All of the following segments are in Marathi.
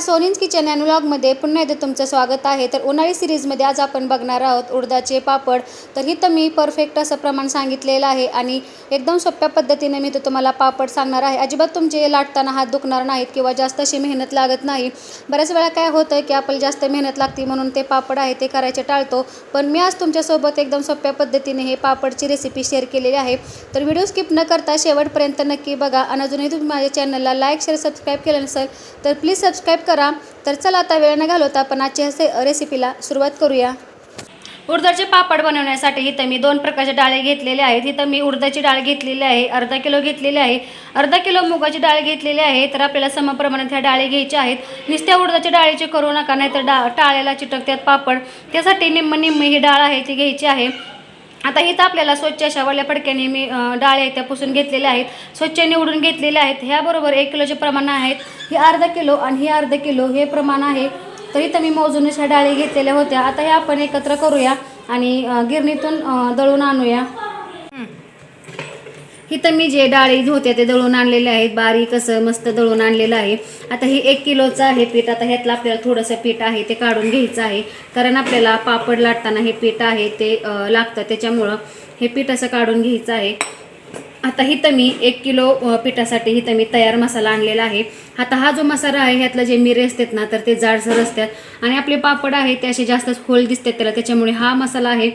नमस्कार. सोनीज किचन अँड पुन्हा एकदा तुमचं स्वागत आहे. तर उन्हाळी सिरीजमध्ये आज आपण बघणार आहोत उडदाचे पापड. तर इथं मी परफेक्ट असं प्रमाण सांगितलेलं आहे आणि एकदम सोप्या पद्धतीने मी तो तुम्हाला पापड सांगणार आहे. अजिबात तुमचे लाटताना हात दुखणार नाहीत किंवा जास्त अशी मेहनत लागत नाही. बऱ्याच वेळा काय होतं की आपल्याला जास्त मेहनत लागते म्हणून ते पापड आहे ते करायचे टाळतो. पण मी आज तुमच्यासोबत एकदम सोप्या पद्धतीने हे पापडची रेसिपी शेअर केलेली आहे. तर व्हिडिओ स्किप न करता शेवटपर्यंत नक्की बघा. आणि अजूनही तुम्ही माझ्या चॅनलला लाईक शेअर सबस्क्राईब केलं नसेल तर प्लीज सबस्क्राईब करा. तर चला आता वेळ न घालवता आपण आजच्या से- रेसिपीला सुरुवात करूया. उडदाचे पापड बनवण्यासाठी इथं मी दोन प्रकारचे डाळे घेतलेले आहेत. इथं मी उडदाची डाळ घेतलेली आहे अर्धा किलो घेतलेली आहे. अर्धा किलो मुगाची डाळ घेतलेली आहे. तर आपल्याला समप्रमाणात ह्या डाळी घ्यायच्या आहेत. नुसत्या उडदाच्या डाळीचे करू नका नाहीतर डा टाळ्याला चिटकतात पापड. त्यासाठी निम्म निम्म ही डाळ आहे ती घ्यायची आहे. आता इथं आपल्याला स्वच्छ अशा वल्या फडक्याने मी अं, आहेत त्या पुसून घेतलेल्या आहेत. स्वच्छ निवडून घेतलेल्या आहेत. ह्याबरोबर एक किलोचे प्रमाण आहेत. हे अर्धा किलो आणि हे अर्धा किलो हे प्रमाण आहे. तर इथं मी मोजून अशा डाळी घेतलेल्या होत्या. आता हे आपण एकत्र करूया आणि गिरणीतून दळून आणूया. इथं मी जे डाळी होते ते दळून आणलेले आहेत बारीक असं मस्त दळून आणलेलं आहे. आता हे एक किलोचं आहे पीठ आता ह्यातलं आपल्याला थोडंसं पीठ आहे ते काढून घ्यायचं आहे. कारण आपल्याला पापड लाटताना हे पीठ आहे ते लागतं त्याच्यामुळं हे पीठ असं काढून घ्यायचं आहे. आता हिथं मी एक किलो पिठासाठी इथं मी तयार मसाला आणलेला आहे. आता हा जो मसाला आहे ह्यातलं जे मिरे असतात ना तर ते जाडसर असतात. आणि आपले पापड आहे ते असे जास्त खोल दिसतात त्याला त्याच्यामुळे हा मसाला आहे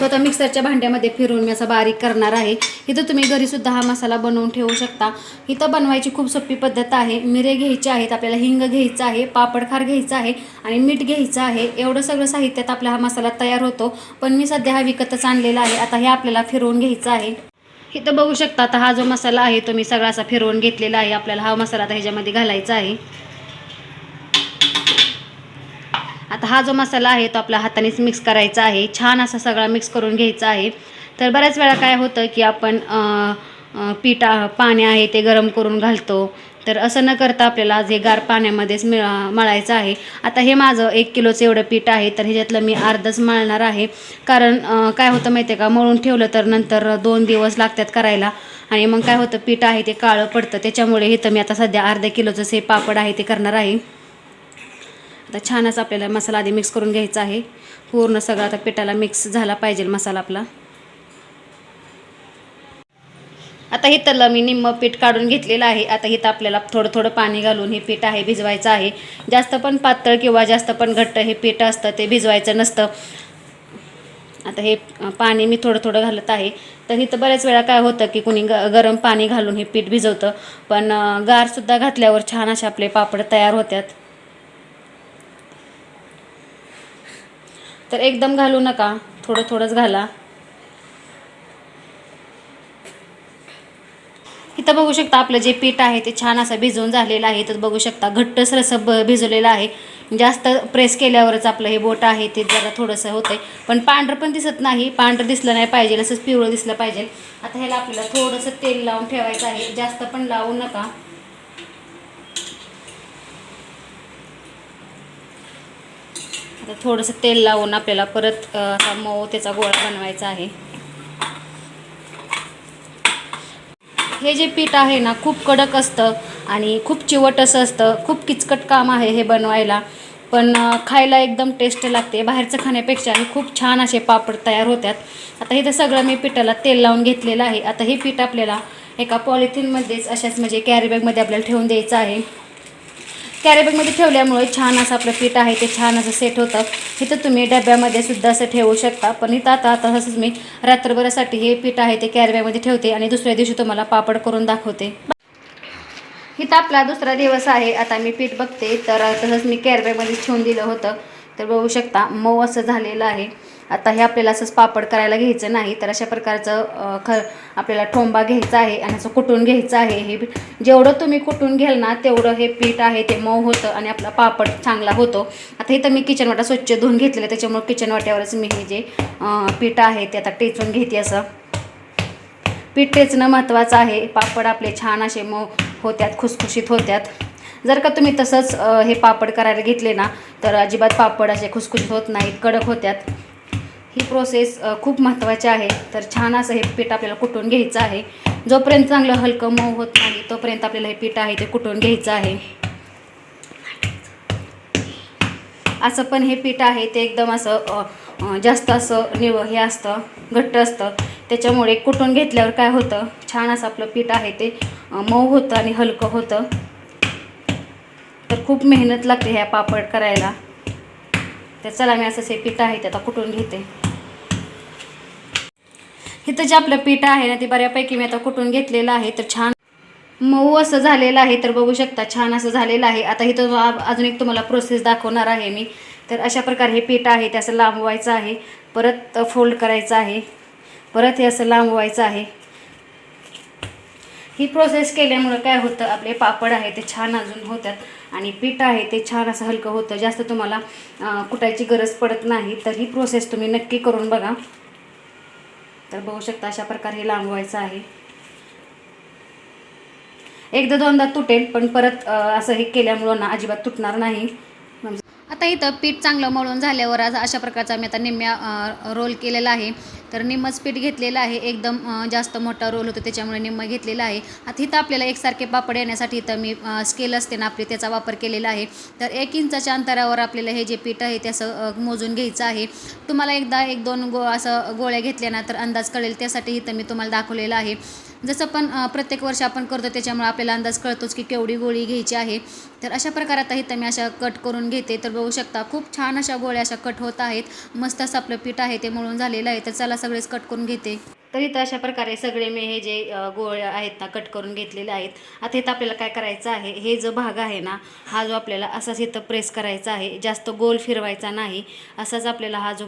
तो आता मिक्सरच्या भांड्यामध्ये फिरून मी असा बारीक करणार आहे. इथं तुम्ही घरीसुद्धा हा मसाला बनवून ठेवू शकता. इथं बनवायची खूप सोपी पद्धत आहे. मिरे घ्यायचे आहेत आपल्याला हिंग घ्यायचं आहे पापडखार घ्यायचा आहे आणि मीठ घ्यायचं आहे. एवढं सगळं साहित्यात आपला हा मसाला तयार होतो. पण मी सध्या हा विकतच आणलेला आहे. आता हे आपल्याला फिरवून घ्यायचं आहे. इथं बघू शकता आता हा जो मसाला आहे तो मी सगळा असा फिरवून घेतलेला आहे. आपल्याला हा मसाला आता ह्याच्यामध्ये घालायचा आहे. आता हा जो मसाला आहे तो आपल्या हातानेच मिक्स करायचा आहे. छान असा सगळा मिक्स करून घ्यायचा आहे. तर बऱ्याच वेळा काय होतं की आपण पिठा पीठ पाणी आहे ते गरम करून घालतो. तर असं न करता आपल्याला जे गार पाण्यामध्येच मिळ मळायचं आहे. आता हे माझं एक किलोचं एवढं पीठ आहे तर ह्याच्यातलं मी अर्धच मळणार आहे. कारण काय होतं माहिती आहे का? मळून ठेवलं तर नंतर दोन दिवस लागतात करायला. आणि मग काय होतं पीठ आहे ते काळं पडतं. त्याच्यामुळे हे तर मी आता सध्या अर्ध्या किलोचं हे पापड आहे ते करणार आहे. आता छानच आपल्याला मसाला आधी मिक्स करून घ्यायचा आहे. पूर्ण सगळं आता पिठाला मिक्स झाला पाहिजे मसाला आपला. आता इथलं मी निम्म पीठ काढून घेतलेलं आहे. आता हिथं आपल्याला थोडं थोडं पाणी घालून हे पीठ आहे भिजवायचं आहे. जास्त पण पातळ किंवा जास्त पण घट्ट हे पीठ असतं ते भिजवायचं नसतं. आता हे पाणी मी थोडं थोडं घालत आहे. तर इथं बऱ्याच वेळा काय होतं की कुणी ग गरम पाणी घालून हे पीठ भिजवतं. पण गारसुद्धा घातल्यावर छान असे आपले पापड तयार होतात. तर एकदम घालू नका. थोडं थोडंच घाला. इथं बघू शकता आपलं जे पीठ आहे ते छान असं भिजवून झालेलं आहे. तर बघू शकता घट्टच रसं ब भिजवलेलं आहे. जास्त प्रेस केल्यावरच आपलं हे बोट आहे ते जरा थोडंसं होतंय. पण पांढरं पण दिसत नाही. पांढरं दिसलं नाही पाहिजे. असंच पिवळं दिसलं पाहिजे. आता ह्याला आपल्याला थोडंसं तेल लावून ठेवायचं आहे. जास्त पण लावू नका. आता थोडंसं तेल लावून आपल्याला परत हा असा मऊ त्याचा गोळा बनवायचा आहे. हे जे पीठ आहे ना खूप कडक असतं आणि खूप चिवट असं असतं. खूप किचकट काम आहे हे बनवायला. पण खायला एकदम टेस्ट लागते. बाहेरचं खाण्यापेक्षा हे खूप छान असे पापड तयार होतात. आता इथं सगळं मी पिठाला तेल लावून घेतलेलं आहे. आता हे पीठ आपल्याला एका पॉलिथिनमध्येच अशाच म्हणजे कॅरीबॅगमध्ये आपल्याला ठेवून द्यायचं आहे. कॅरीबॅगमध्ये ठेवल्यामुळे छान असं आपलं पीठ आहे ते छान असं सेट होतं. इथं तुम्ही डब्यामध्ये सुद्धा असं ठेवू शकता. पण इथं आता आता तसंच मी रात्रभरासाठी हे पीठ आहे ते कॅरीबॅगमध्ये ठेवते आणि दुसऱ्या दिवशी तुम्हाला पापड करून दाखवते. इथं आपला दुसरा दिवस आहे. आता मी पीठ बघते. तर तसंच मी कॅरीबॅगमध्ये ठेवून दिलं होतं. तर बघू शकता मऊ असं झालेलं आहे. आता हे आपल्याला असंच पापड करायला घ्यायचं नाही तर अशा प्रकारचं ख आपल्याला ठोंबा घ्यायचा आहे आणि असं कुटून घ्यायचं आहे. हे जेवढं तुम्ही कुटून घ्याल ना तेवढं हे पीठ आहे ते मऊ होतं आणि आपला पापड चांगला होतो. आता इथं मी किचन वाटा स्वच्छ धुवून घेतलेलं त्याच्यामुळे किचन वाट्यावरच मी हे जे पीठ आहे ते आता टेचून घेते असं. पीठ टेचणं महत्त्वाचं आहे. पापड आपले छान असे मऊ होत्यात खुसखुशीत होत्यात. जर का तुम्ही तसंच हे पापड करायला घेतले ना तर अजिबात पापड असे खुसखुशीत होत नाहीत कडक होत्यात. ही प्रोसेस खूप महत्त्वाची आहे. तर छान असं हे पीठ आपल्याला कुटून घ्यायचं आहे. जोपर्यंत चांगलं हलकं मऊ होत नाही तोपर्यंत आपल्याला हे पीठ आहे ते कुटून घ्यायचं आहे. असं पण हे पीठ आहे ते एकदम असं जास्त असं निव हे असतं घट्ट असतं. त्याच्यामुळे कुटून घेतल्यावर काय होतं छान असं आपलं पीठ आहे ते मऊ होतं आणि हलकं होतं. तर खूप मेहनत लागते ह्या पापड करायला. तर चला मी असं हे पीठ आहे ते आता कुटून घेते. इथं जे आपलं पीठ आहे ना ते बऱ्यापैकी मी आता कुटून घेतलेलं आहे. तर छान मऊ असं झालेलं आहे. तर बघू शकता छान असं झालेलं आहे. आता इथं अजून एक तुम्हाला प्रोसेस दाखवणार आहे मी. तर अशा प्रकारे हे पीठ आहे ते असं लांबवायचं आहे. परत फोल्ड करायचं आहे. परत हे असं लांबवायचं आहे. ही प्रोसेस केल्यामुळं काय होतं आपले पापड आहे ते छान अजून होतात आणि पीठ आहे ते छान असं हलकं होतं. जास्त तुम्हाला कुटायची गरज पडत नाही. तर ही प्रोसेस तुम्ही नक्की करून बघा. तर बघू शकता अशा प्रकारे हे लांबवायचं आहे. एकदा दोनदा तुटेल पण परत असं हे केल्यामुळं ना अजिबात तुटणार नाही. आता इथं पीठ चांगलं मळून झाल्यावर आज अशा प्रकारचा मी आता निम्म्या रोल केलेला आहे. तर निम्मच पीठ घेतलेलं आहे. एकदम जास्त मोठा रोल होतो त्याच्यामुळे निम्म घेतलेला आहे. आता इथं आपल्याला एकसारखे पापड येण्यासाठी इथं मी स्केल असते ना आपली त्याचा वापर केलेला आहे. तर एक इंचाच्या अंतरावर आपल्याला हे जे पीठ आहे त्याचं मोजून घ्यायचं आहे. तुम्हाला एकदा एक दोन गो असं गोळ्या घेतल्या ना तर अंदाज कळेल. त्यासाठी इथं मी तुम्हाला दाखवलेलं आहे. जसं पण प्रत्येक वर्ष आपण करतो त्याच्यामुळे आपल्याला अंदाज कळतोच की केवढी गोळी घ्यायची आहे. तर अशा प्रकारे आता इथं मी अशा कट करून घेते. तर बघू शकता खूप छान अशा गोळ्या अशा कट होत आहेत. मस्त असं आपलं पीठ आहे ते मळून झालेलं आहे. तर चला सगळेच कट करून घेते. तर इथं अशा प्रकारे सगळे मी हे जे अं, गोळ्या आहेत ना कट करून घेतलेले आहेत. आता इथं आपल्याला काय करायचं आहे हे जो भाग आहे ना हा जो आपल्याला असाच इथं प्रेस करायचा आहे. जास्त गोल फिरवायचा नाही. असाच आपल्याला हा जो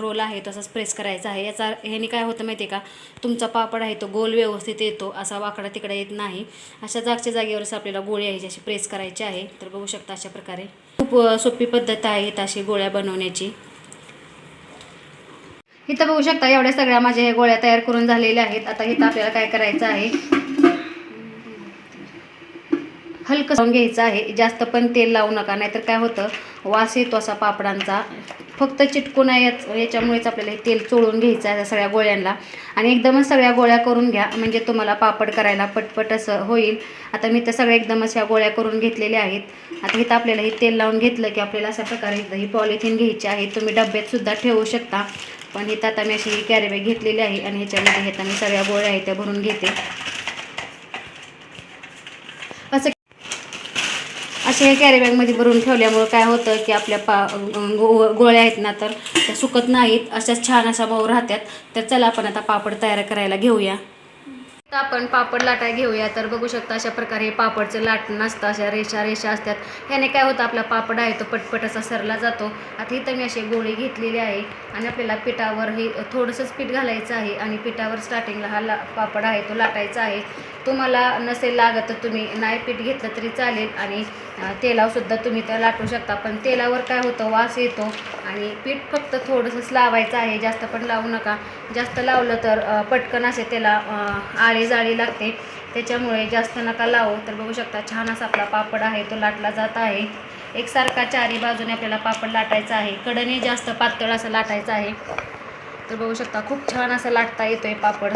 रोल आहे तसाच प्रेस करायचा आहे. याचा ह्याने काय होतं माहिती आहे का? तुमचा पापड आहे तो गोल व्यवस्थित येतो असा वाकडा तिकडा येत नाही. अशा जागच्या जागेवरच आपल्याला गोळी आहे अशी प्रेस करायची आहे. तर बघू शकता अशा प्रकारे. खूप सोपी पद्धत आहे इथं अशी गोळ्या बनवण्याची. इथं बघू शकता एवढ्या सगळ्या माझ्या ह्या गोळ्या तयार करून झालेल्या आहेत. आता इथं आपल्याला काय करायचं आहे? हलकं लावून घ्यायचं आहे. जास्त पण तेल लावू नका नाहीतर काय होतं वास येतो असा पापडांचा. फक्त चिटकून याच याच्यामुळेच आपल्याला हे तेल चोळून घ्यायचं आहे सगळ्या गोळ्यांना. आणि एकदमच सगळ्या गोळ्या करून घ्या म्हणजे तुम्हाला पापड करायला पटपट असं होईल. आता मी तर सगळ्या एकदमच ह्या गोळ्या करून घेतलेल्या आहेत. आता इथं आपल्याला हे तेल लावून घेतलं की आपल्याला अशा प्रकारे ही पॉलिथिन घ्यायची आहे. तुम्ही डब्यात सुद्धा ठेवू शकता. पण इथं आता मी अशी कॅरीबॅग घेतलेली आहे आणि ह्याच्यामध्ये घेता मी सगळ्या गोळ्या आहेत त्या भरून घेते. असं असे हे कॅरीबॅगमध्ये भरून ठेवल्यामुळं काय होतं की आपल्या पा गो गोळ्या आहेत ना तर त्या सुकत नाहीत. अशाच छान अशा मऊ राहतात. तर चला आपण आता पापड तयार करायला घेऊया. आपण पापड लाटा घेऊया. तर बघू शकता अशा प्रकारे पापडचं लाटणं असतं अशा रेषा रेषा असतात. ह्याने काय होतं आपला पापड आहे तो पटपट असा सरला जातो. आता इथं मी अशी गोळी घेतलेली आहे आणि आपल्याला पिठावर हे थोडंसंच पीठ घालायचं आहे आणि पिठावर स्टार्टिंगला हा ला पापड आहे तो लाटायचा आहे. तुम्हाला नसेल लागत तर तुम्ही नाही पीठ घेतलं तरी चालेल आणि तेलावसुद्धा तुम्ही तर लाटू शकता. पण तेलावर काय होतं? वास येतो आणि पीठ फक्त थोडंसंच लावायचं आहे. जास्त पण लावू नका. जास्त लावलं तर पटकन असे त्याला आळी जाळी लागते. त्याच्यामुळे जास्त नका लावू. तर बघू शकता छान असा आपला पापड आहे. तो लाटला जात आहे. एकसारखा चारी बाजूने आपल्याला पापड लाटायचा आहे. कडने जास्त पातळ असं लाटायचं आहे. तर बघू शकता खूप छान असं लाटता येतो आहे पापड.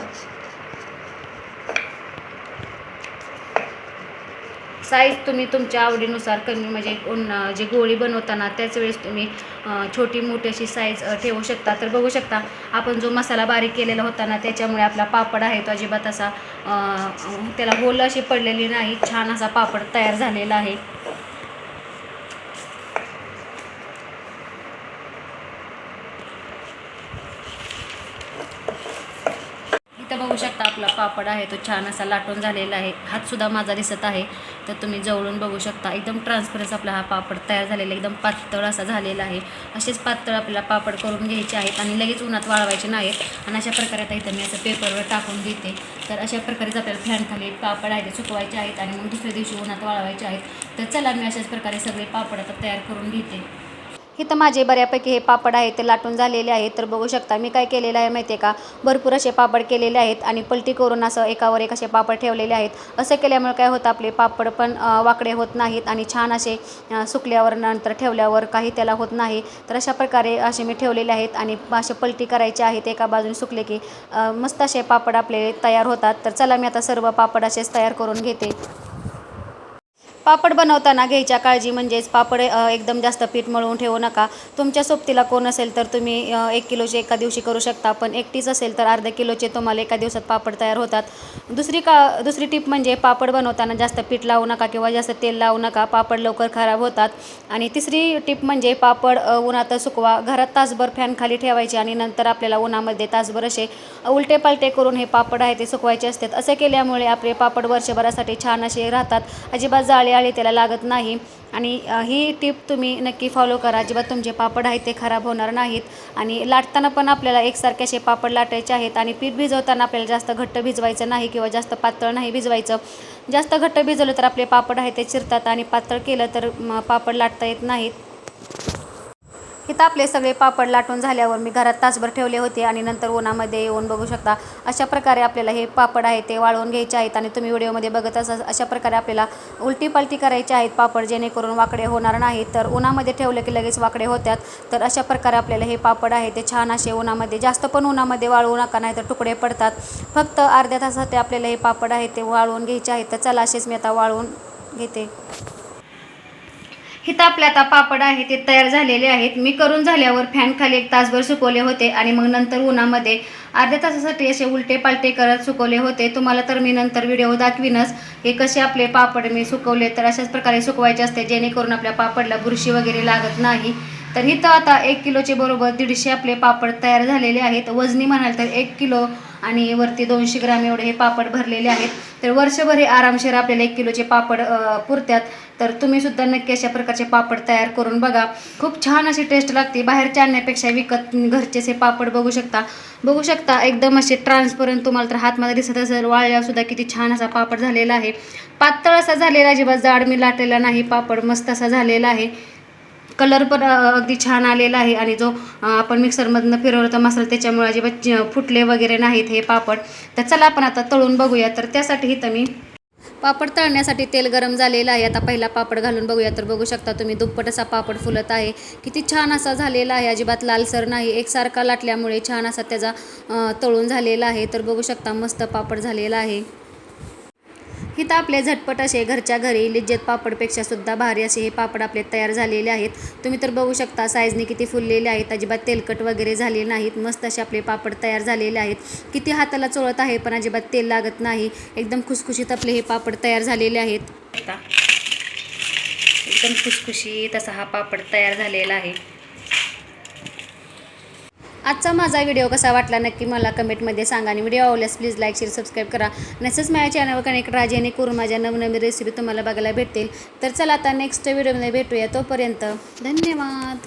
साईज तुम्ही तुमच्या आवडीनुसार कमी म्हणजे जे गोळी बनवताना त्याच वेळेस तुम्ही छोटी मोठी अशी साईज ठेवू शकता. तर बघू शकता आपण जो मसाला बारीक केलेला होता ना त्याच्यामुळे आपला पापड आहे तो अजिबात असा त्याला होल अशी पडलेली नाही छान असा पापड तयार झालेला आहे. इथं बघू शकता आपला पापड आहे तो छान असा लाटून झालेला आहे. हातसुद्धा माझा दिसत आहे. तर तुम्ही जवळून बघू शकता. एकदम ट्रान्सपरन्स आपला हा पापड तयार झालेला एकदम पातळ असा झालेला आहे. असेच पातळ आपल्याला पापड करून घ्यायचे आहेत आणि लगेच उन्हात वाळवायचे नाहीत. आणि अशा प्रकारे आता इथं मी असं पेपरवर टाकून घेते तर अशा प्रकारेच आपल्याला फॅनखाली पापड आहे ते सुकवायचे आहेत आणि मग दुसऱ्या दिवशी उन्हात वाळवायचे आहेत. तर चला मी अशाच प्रकारे सगळे पापड आता तयार करून घेते. इथं माझे बऱ्यापैकी हे पापड आहेत ते लाटून झालेले आहेत. तर बघू शकता मी काय केलेलं आहे माहिती आहे का? भरपूर असे पापड केलेले आहेत आणि पलटी करून असं एकावर एक असे पापड ठेवलेले आहेत. असं केल्यामुळे काय होतं आपले पापड पण वाकडे होत नाहीत आणि छान असे सुकल्यावर नंतर ठेवल्यावर काही त्याला होत नाही. तर अशा प्रकारे असे मी ठेवलेले आहेत आणि असे पलटी करायचे आहेत एका बाजूने सुकले की मस्त असे पापड आपले तयार होतात. तर चला मी आता सर्व पापड असेच तयार करून घेते. पापड बनवताना घ्यायच्या काळजी म्हणजेच पापड एकदम जास्त पीठ मळवून ठेवू नका. तुमच्या सोबतीला कोण असेल तर तुम्ही एक किलोचे एका दिवशी करू शकता पण एकटीच असेल तर अर्ध्या किलोचे तुम्हाला एका दिवसात पापड तयार होतात. दुसरी का दुसरी टीप म्हणजे पापड बनवताना जास्त पीठ लावू नका किंवा जास्त तेल लावू नका पापड लवकर खराब होतात. आणि तिसरी टीप म्हणजे पापड उन्हात सुकवा. घरात तासभर फॅन खाली ठेवायचे आणि नंतर आपल्याला उन्हामध्ये तासभर असे उलटे पालटे करून हे पापड आहे ते सुकवायचे असतात. असे केल्यामुळे आपले पापड वर्षभरासाठी छान असे राहतात. अजिबात जाळे आले त्याला लागत नाही. आणि ही टिप तुम्ही नक्की फॉलो करा. अजिबात तुमचे पापड आहेत ते खराब होणार नाहीत. आणि लाटताना पण आपल्याला एकसारखे असे पापड लाटायचे आहेत. आणि पीठ भिजवताना आपल्याला जास्त घट्ट भिजवायचं नाही किंवा जास्त पातळ नाही भिजवायचं. जास्त घट्ट भिजवलं तर आपले पापड आहे ते चिरतात आणि पातळ केलं तर पापड लाटता येत नाहीत. इथं आपले सगळे पापड लाटून झाल्यावर मी घरात तासभर ठेवले होते आणि नंतर उन्हामध्ये येऊन बघू शकता अशा प्रकारे आपल्याला हे पापड आहे ते वाळवून घ्यायचे आहेत आणि तुम्ही व्हिडिओमध्ये बघत असा अशा प्रकारे आपल्याला उलटी पालटी करायचे आहेत पापड जेणेकरून वाकडे होणार नाहीत तर उन्हामध्ये ठेवलं की लगेच वाकडे होतात. तर अशा प्रकारे आपल्याला हे पापड आहे ते छान असे उन्हामध्ये जास्त पण उन्हामध्ये वाळवू नका नाही तर तुकडे पडतात. फक्त अर्ध्या तासासाठी आपल्याला हे पापड आहे ते वाळवून घ्यायचे आहेत. तर चला असेच मी आता वाळवून घेते. इथं आपल्या आता पापड आहे ते तयार झालेले आहेत. मी करून झाल्यावर फॅन खाली एक तासभर सुकवले होते आणि मग नंतर उन्हामध्ये अर्ध्या तासासाठी असे उलटे पालटे करत सुकवले होते. तुम्हाला तर मी नंतर व्हिडिओ दाखवीनच. हे कसे आपले पापड मी सुकवले? तर अशाच प्रकारे सुकवायचे असते जेणेकरून आपल्या पापडला बुरशी वगैरे लागत नाही. तर इथं आता एक किलोचे बरोबर दीडशे आपले पापड तयार झालेले आहेत. वजनी म्हणाल तर एक किलो आणि वरती दोनशे ग्राम एवढे हे पापड भरलेले आहेत. तर वर्षभर हे आरामशीर आपल्याला एक किलोचे पापड पुरत्यात. पुरतात तर तुम्ही सुद्धा नक्की अशा प्रकारचे पापड तयार करून बघा. खूप छान अशी टेस्ट लागते. बाहेरच्या आणण्यापेक्षा विकत घरचेच हे पापड बघू शकता. बघू शकता एकदम असे ट्रान्सपरंट तुम्हाला तर हातमध्ये दिसत असेल. वाळल्यासुद्धा किती छान असा पापड झालेला आहे. पातळ असा झालेला अजिबात जाड मी लाटलेला नाही. पापड मस्त असा झालेला आहे. कलर पण अगदी छान आलेला आहे आणि जो आपण मिक्सरमधनं फिरवलं मसाला त्याच्यामुळे अजिबात फुटले वगैरे नाहीत हे पापड. तर चला आपण आता तळून बघूया. तर त्यासाठी इथं मी पापड तळण्यासाठी तेल गरम झालेलं आहे. आता पहिला पापड घालून बघूया. तर बघू शकता तुम्ही दुप्पट असा पापड फुलत आहे. किती छान असा झालेला आहे. अजिबात लालसर नाही. एकसारखा लाटल्यामुळे छान असा त्याचा तळून झालेला आहे. तर बघू शकता मस्त पापड झालेला आहे. इथं आपले झटपट असे घरच्या घरी लिज्जत पापडपेक्षा सुद्धा भारी असे हे पापड आपले तयार झालेले आहेत. तुम्ही तर बघू शकता साईजने किती फुललेले आहेत अजिबात तेलकट वगैरे झाले नाहीत मस्त असे आपले पापड तयार झालेले आहेत. किती हाताला चोळत आहे पण अजिबात तेल लागत नाही. एकदम खुसखुशीत आपले हे पापड तयार झालेले आहेत. एकदम खुसखुशीत असा हा पापड तयार झालेला आहे. आजचा माझा व्हिडिओ कसा वाटला नक्की मला कमेंटमध्ये सांगा आणि व्हिडिओ आवडल्यास प्लीज लाईक शेअर सबस्क्राईब करा. नसेच माझ्या चॅनलवर कनेक्ट राहा जेणेकरून माझ्या नवनवीन रेसिपी तुम्हाला बघायला भेटतील. तर चला आता नेक्स्ट व्हिडिओमध्ये भेटूया. तोपर्यंत धन्यवाद.